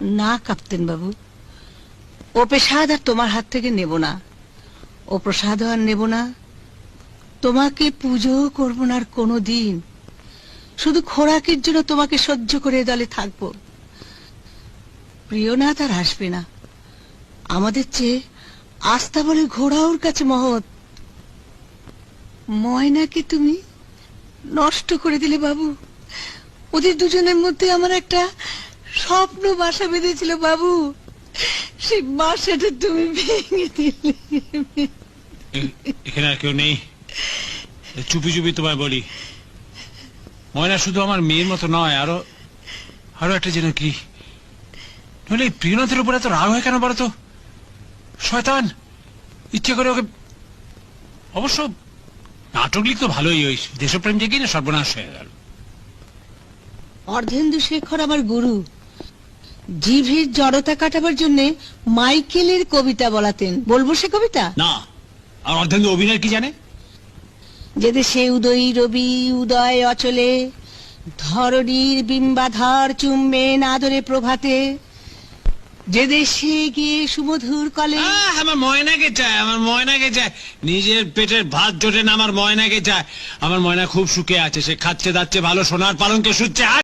না কাপ্তেন বাবু। ও পেশাদ আর তোমার হাত থেকে নেব না। ও প্রসাদ আর নেব না। তোমাকে পুজো করব না আর কোনো দিন। শুধু খোরাকের জন্য তোমাকে সহ্য করে দলে থাকব। প্রিয়নাথ আর আসবে না। আমাদের চেয়ে আস্থা বলে ঘোড়া ওর কাছে মহৎ। ময়নাকে তুমি নষ্ট করে দিলে বাবু। ওদের দুজনের মধ্যে আমার একটা স্বপ্ন বাসা বেঁধেছিল বাবু। সেই বাসাটা তুমি ভেঙে দিলে। এখানে আর কেউ নেই। চুপি চুপি তোমায় বলি। ময়না শুধু আমার মেয়ের মতো নয় আরও আরও একটা যেন কি। নইলে এই প্রিয়নাথের উপরে এত রাগ হয় কেন বলো তো? শয়তান ইচ্ছে করে ওকে অবশ্য নাটক লিখতো ভালোই ওই দেশপ্রেম জেগে না সর্বনাশ হয়ে গেল। অর্ধেন্দু শেখর আমার গুরু। জিভের জড়তা কাটাবার জন্য মাইকেলের কবিতা বলাতেন। বলব সে কবিতা? না। আর অর্ধেন্দু অভিনয় কি জানে? যে দেশে উদয়ী রবি উদয় অচলে ধরণীর বিম্বাধার চুম্বে নাদরে প্রভাতে যে দেশে গিয়ে সুমধুর কলে। আহ, আমার ময়নাকে চায় আমার ময়নাকে চায়। নিজের পেটের ভাত জোটে না আমার ময়নাকে চায়। আমার ময়না খুব সুখে আছে সে খাচ্ছে দাচ্ছে ভালো সোনার পালন পালনকে শুচ্ছে।